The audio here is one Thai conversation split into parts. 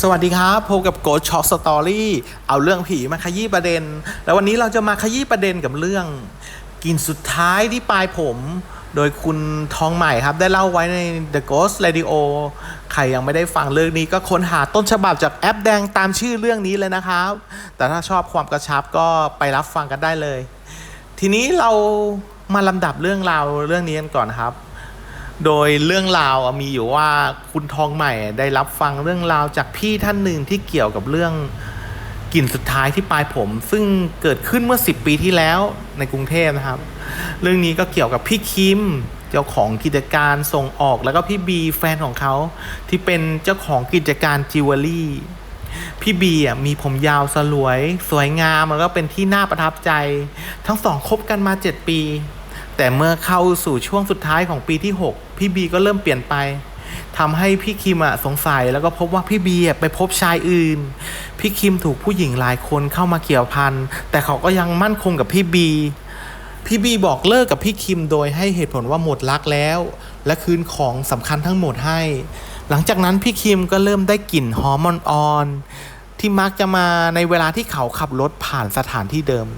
สวัสดีครับพบกับโก t ช็อกสตอรี่เอาเรื่องผีมาขยี้ประเด็น แล้ววันนี้เราจะมาขยี้ประเด็นกับเรื่องกลินสุดท้ายที่ปลายผม โดยคุณทองใหม่ครับ ได้เล่าไว้ใน The Ghost Radio ใครยังไม่ได้ฟังเรื่องนี้ก็ค้นหาต้นฉบับจากแอปแดงตามชื่อเรื่องนี้เลยนะครับ แต่ถ้าชอบความกระชับก็ไปรับฟังกันได้เลย ทีนี้เรามาลำดับเรื่องราวเรื่องนี้กันก่อนครับ โดยเรื่องราวมีอยู่ว่าคุณทองใหม่ได้รับฟังเรื่องราวจากพี่ท่านหนึ่งที่เกี่ยวกับเรื่องกลิ่นสุดท้ายที่ปลายผม ซึ่งเกิดขึ้นเมื่อ 10 ปีที่แล้วในกรุงเทพนะครับ เรื่องนี้ก็เกี่ยวกับพี่คิมเจ้าของกิจการส่งออกแล้วก็พี่บีแฟนของเขาที่เป็นเจ้าของกิจการจิวเวลรี่พี่บีอะมีผมยาวสลวย สวยงามแล้วก็เป็นที่น่าประทับใจ ทั้งสองคบกันมา 7 ปี แต่เมื่อเข้าสู่ช่วงสุดท้ายของปีที่ 6 พี่บีก็เริ่มเปลี่ยนไปทำให้พี่คิมอะสงสัยแล้วก็พบว่าพี่บีไปพบชายอื่น พี่คิมถูกผู้หญิงหลายคนเข้ามาเกี่ยวพันแต่เขาก็ยังมั่นคงกับพี่บีพี่บีบอกเลิกกับพี่คิมโดยให้เหตุผลว่าหมดรักแล้ว และคืนของสำคัญทั้งหมดให้ หลังจากนั้นพี่คิมก็เริ่มได้กลิ่นหอมอ่อนๆที่มักจะมาในเวลาที่เขาขับรถผ่านสถานที่เดิม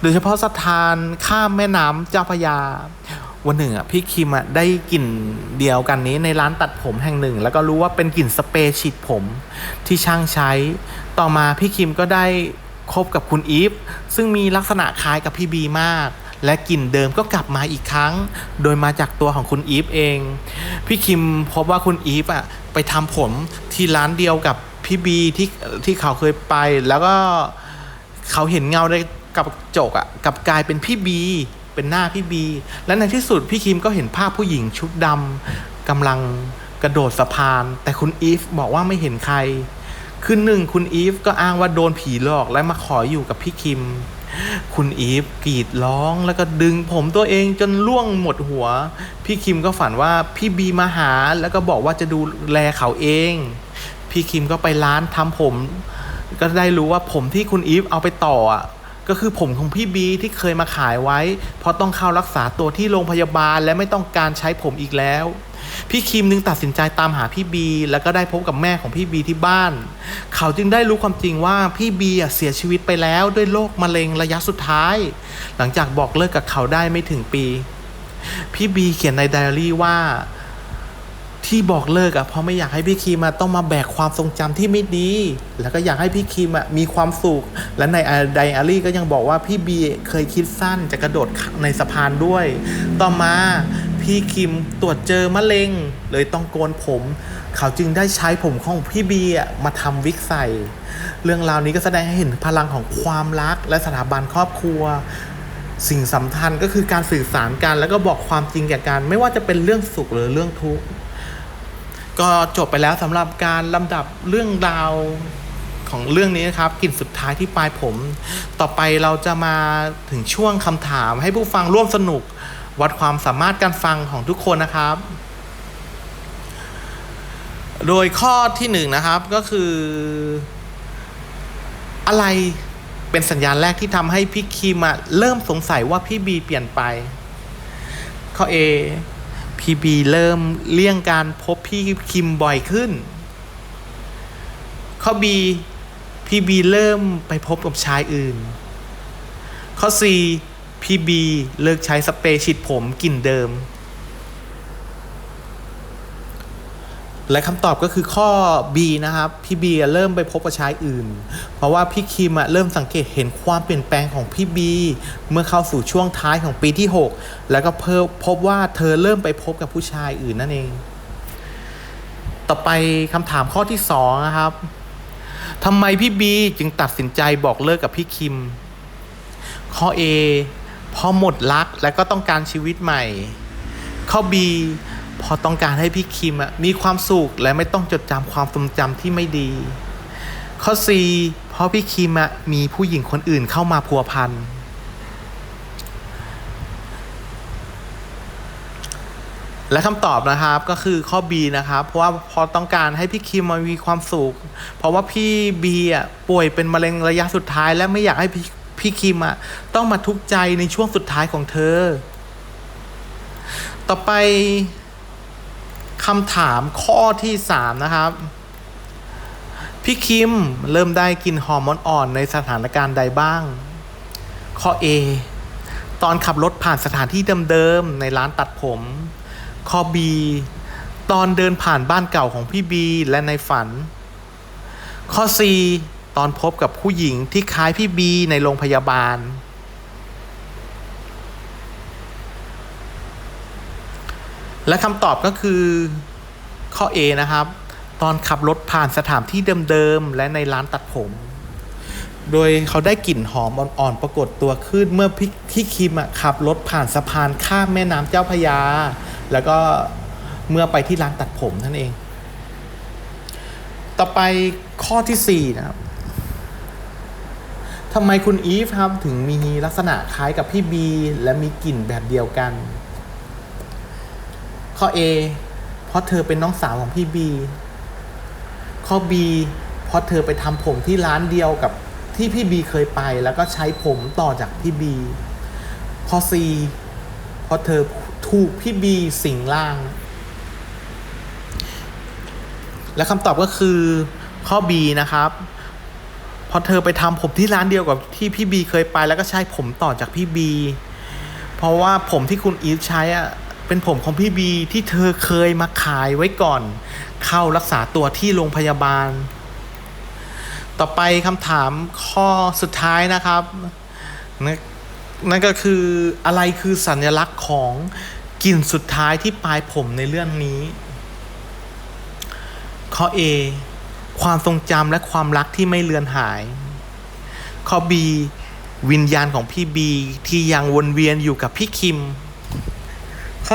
โดยเฉพาะสถานข้ามแม่น้ำเจ้าพระยา วันหนึ่งอะพี่คิมอะได้กลิ่นเดียวกันนี้ในร้านตัดผมแห่งหนึ่ง แล้วก็รู้ว่าเป็นกลิ่นสเปรย์ฉีดผมที่ช่างใช้ ต่อมาพี่คิมก็ได้คบกับคุณอีฟซึ่งมีลักษณะคล้ายกับพี่บีมาก และกลิ่นเดิมก็กลับมาอีกครั้ง โดยมาจากตัวของคุณอีฟเอง พี่คิมพบว่าคุณอีฟอะไปทำผมที่ร้านเดียวกับพี่บีที่ที่เขาเคยไป แล้วก็เขาเห็นเงาในกับจกอะกับกลายเป็นพี่บี เป็นหน้าพี่บี และในที่สุดพี่คิมก็เห็นภาพผู้หญิงชุดดำกำลังกระโดดสะพาน แต่คุณอีฟบอกว่าไม่เห็นใคร คืนหนึ่งคุณอีฟก็อ้างว่าโดนผีหลอกและมาขออยู่กับพี่คิม คุณอีฟกรีดร้องแล้วก็ดึงผมตัวเองจนล่วงหมดหัว พี่คิมก็ฝันว่าพี่บีมาหาแล้วก็บอกว่าจะดูแลเขาเอง พี่คิมก็ไปร้านทำผม ก็ได้รู้ว่าผมที่คุณอีฟเอาไปต่ออะ ก็คือผมของพี่บีที่เคยมาขายไว้ เพราะต้องเข้ารักษาตัวที่โรงพยาบาลและไม่ต้องการใช้ผมอีกแล้ว พี่คิมนึงตัดสินใจตามหาพี่บี แล้วก็ได้พบกับแม่ของพี่บีที่บ้าน เขาจึงได้รู้ความจริงว่าพี่บีเสียชีวิตไปแล้วด้วยโรคมะเร็งระยะสุดท้าย หลังจากบอกเลิกกับเขาได้ไม่ถึงปี พี่บีเขียนในไดอารี่ว่า ที่บอกเลิกอะเพราะไม่อยากให้พี่คิมอะต้องมาแบกความทรงจำที่ไม่ดี แล้วก็อยากให้พี่คิมอะมีความสุข และในไดอารี่ก็ยังบอกว่าพี่บีเคยคิดสั้นจะกระโดดในสะพานด้วย ต่อมาพี่คิมตรวจเจอมะเร็ง เลยต้องโกนผม เขาจึงได้ใช้ผมของพี่บีมาทำวิกใส่ เรื่องราวนี้ก็แสดงให้เห็นพลังของความรักและสถาบันครอบครัว สิ่งสำคัญก็คือการสื่อสารกันแล้วก็บอกความจริงแก่กัน ไม่ว่าจะเป็นเรื่องสุขหรือเรื่องทุกข์ ก็จบไปแล้วสำหรับการลำดับเรื่องราวของเรื่องนี้นะครับกลิ่นสุดท้ายที่ปลายผม ต่อไปเราจะมาถึงช่วงคำถามให้ผู้ฟังร่วมสนุก วัดความสามารถการฟังของทุกคนนะครับ โดยข้อที่หนึ่งนะครับก็คือ อะไรเป็นสัญญาณแรกที่ทำให้พี่คิมอะเริ่มสงสัยว่าพี่บีเปลี่ยนไป ข้อ A พี่บีเริ่มเลี่ยงการพบพี่คิมบ่อยขึ้น ข้อ B พี่บีเริ่มไปพบกับชายอื่น ข้อ C พี่บีเลิกใช้สเปรย์ฉีดผมกลิ่นเดิม และคำตอบก็คือข้อ B นะครับ พี่บีเริ่มไปพบกับชายอื่น เพราะว่าพี่คิมเริ่มสังเกตเห็นความเปลี่ยนแปลงของพี่บีเมื่อเข้าสู่ช่วงท้ายของปีที่ 6 แล้วก็เพิ่มพบว่าเธอเริ่มไปพบกับผู้ชายอื่นนั่นเอง ต่อไปคำถามข้อที่2นะครับทำไมพี่บีจึงตัดสินใจบอกเลิกกับพี่คิม ข้อ A เพราะหมดรักและก็ต้องการชีวิตใหม่ ข้อ B พอต้องการให้พี่คิมอะมีความสุขและไม่ต้องจดจำความทรงจำที่ไม่ดี ข้อ C เพราะพี่คิมอะมีผู้หญิงคนอื่นเข้ามาพัวพันและคำตอบนะครับก็คือข้อ B นะครับ เพราะว่าพอต้องการให้พี่คิมมามีความสุข เพราะว่าพี่บีอะป่วยเป็นมะเร็งระยะสุดท้าย และไม่อยากให้พี่พี่คิมอะต้องมาทุกข์ใจในช่วงสุดท้ายของเธอ ต่อไป คำถามข้อที่ 3 นะครับ พี่คิมเริ่มได้กินฮอร์โมนอ่อนในสถานการณ์ใดบ้าง ข้อ A ตอนขับรถผ่านสถานที่เดิมๆในร้านตัดผม ข้อ B ตอนเดินผ่านบ้านเก่าของพี่บีและในฝัน ข้อ C ตอนพบกับผู้หญิงที่คล้ายพี่บีในโรงพยาบาล และคำตอบก็คือข้อ A นะครับ ตอนขับรถผ่านสถานที่เดิมๆ และในร้านตัดผม โดยเขาได้กลิ่นหอมอ่อนๆ ปรากฏตัวขึ้นเมื่อพี่พี่คิมขับรถผ่านสะพานข้ามแม่น้ำเจ้าพยา แล้วก็เมื่อไปที่ร้านตัดผมนั่นเอง ต่อไปข้อที่4นะครับทำไมคุณอีฟครับถึงมีลักษณะคล้ายกับพี่บี และมีกลิ่นแบบเดียวกัน ข้อ A เพราะเธอเป็นน้องสาวของพี่บีข้อ B เพราะเธอไปทำผมที่ร้านเดียวกับที่พี่บีเคยไป แล้วก็ใช้ผมต่อจากพี่บีข้อ C เพราะเธอถูกพี่บีสิงร่าง และคำตอบก็คือข้อ B นะครับเพราะเธอไปทำผมที่ร้านเดียวกับที่พี่บีเคยไปแล้วก็ใช้ผมต่อจากพี่บี เพราะว่าผมที่คุณอีฟใช้อะ เป็นผมของพี่บีที่เธอเคยมาขายไว้ก่อน เข้ารักษาตัวที่โรงพยาบาล ต่อไปคำถามข้อสุดท้ายนะครับน,นั่นก็คืออะไรคือสัญลักษณ์ของกลิ่นสุดท้ายที่ปลายผมในเรื่องนี้ ข้อ A ความทรงจำและความรักที่ไม่เลือนหาย ข้อ B วิญญาณของพี่บีที่ยังวนเวียนอยู่กับพี่คิม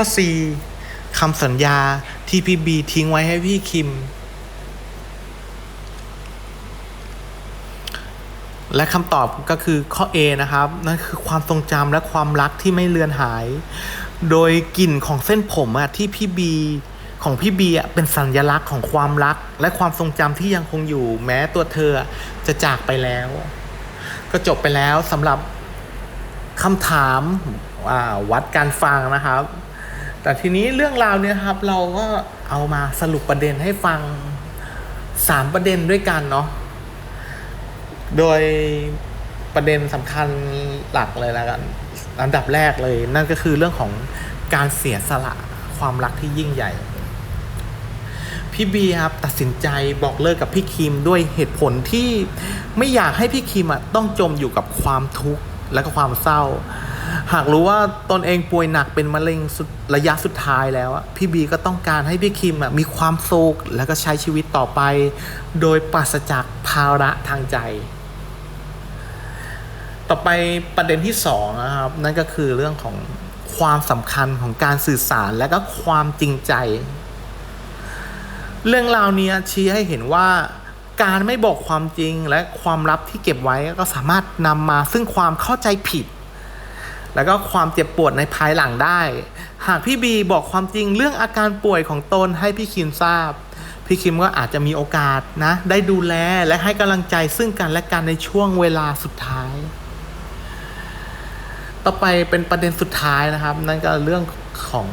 ข้อ C คำสัญญาที่พี่บีทิ้งไว้ให้พี่คิม และคำตอบก็คือข้อ A นะครับ นั่นคือความทรงจำและความรักที่ไม่เลือนหาย โดยกลิ่นของเส้นผมอะที่พี่บีของพี่บีอะเป็นสัญลักษณ์ของความรัก และความทรงจำที่ยังคงอยู่ แม้ตัวเธอจะจากไปแล้ว ก็จบไปแล้วสำหรับคำถามวัดการฟังนะครับ แต่ทีนี้เรื่องราวเนี่ยครับเราก็เอามาสรุปประเด็นให้ฟังสามประเด็นด้วยกันเนาะโดยประเด็นสำคัญหลักเลยแล้วกันอันดับแรกเลย นั่นก็คือเรื่องของการเสียสละความรักที่ยิ่งใหญ่ พี่บีครับตัดสินใจบอกเลิกกับพี่คิมด้วยเหตุผลที่ไม่อยากให้พี่คิมต้องจมอยู่กับความทุกข์และก็ความเศร้า หากรู้ว่าตนเองป่วยหนักเป็นมะเร็งระยะสุดท้ายแล้วพี่บีก็ต้องการให้พี่คิมมีความสุขแล้วก็ใช้ชีวิตต่อไป โดยปราศจากภาระทางใจ ต่อไปประเด็นที่สองนะครับ นั่นก็คือเรื่องของความสำคัญของการสื่อสารและก็ความจริงใจ เรื่องราวนี้ชี้ให้เห็นว่าการไม่บอกความจริงและความลับที่เก็บไว้ก็สามารถนำมาซึ่งความเข้าใจผิด แล้วก็ความเจ็บปวดในภายหลังได้ หากพี่บีบอกความจริงเรื่องอาการป่วยของตนให้พี่คิมทราบ พี่คิมก็อาจจะมีโอกาสนะ ได้ดูแลและให้กำลังใจซึ่งกันและกันในช่วงเวลาสุดท้าย ต่อไปเป็นประเด็นสุดท้ายนะครับ นั่นก็เรื่องของ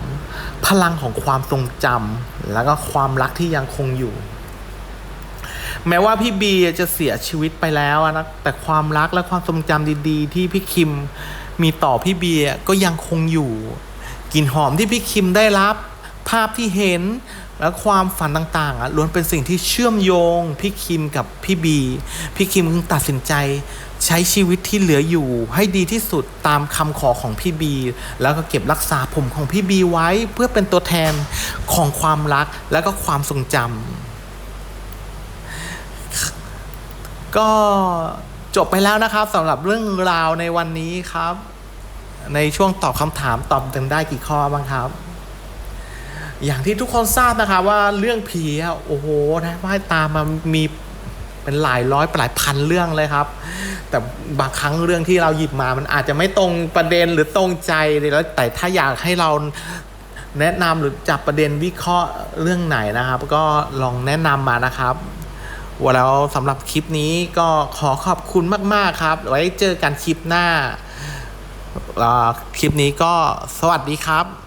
พลังของความทรงจำแล้วก็ความรักที่ยังคงอยู่แม้ว่าพี่บีจะเสียชีวิตไปแล้วนะแต่ความรักและความทรงจำดี ๆ ที่พี่คิม มีต่อพี่เบียก็ยังคงอยู่กลิ่นหอมที่พี่คิมได้รับ ภาพที่เห็นและความฝันต่างๆอะล้วนเป็นสิ่งที่เชื่อมโยง พี่คิมกับพี่บี พี่คิมจึงตัดสินใจ ใช้ชีวิตที่เหลืออยู่ ให้ดีที่สุดตามคำขอของพี่บี แล้วก็เก็บรักษาผมของพี่บีไว้เพื่อเป็นตัวแทนของความรักและก็ความทรงจำก็ จบไปแล้วนะครับสำหรับเรื่องราวในวันนี้ครับ ในช่วงตอบคำถามตอบกันได้กี่ข้อบ้างครับ อย่างที่ทุกคนทราบนะครับว่าเรื่องผีโอ้โหนะว่าตามมามีเป็นหลายร้อยหลายพันเรื่องเลยครับ แต่บางครั้งเรื่องที่เราหยิบมามันอาจจะไม่ตรงประเด็นหรือตรงใจเลยแล้วแต่ถ้าอยากให้เราแนะนำหรือจับประเด็นวิเคราะห์เรื่องไหนนะครับ ก็ลองแนะนำมานะครับ แล้วสำหรับคลิปนี้ก็ขอขอบคุณมาก ๆ ครับ ไว้เจอกันคลิปหน้า คลิปนี้ก็สวัสดีครับ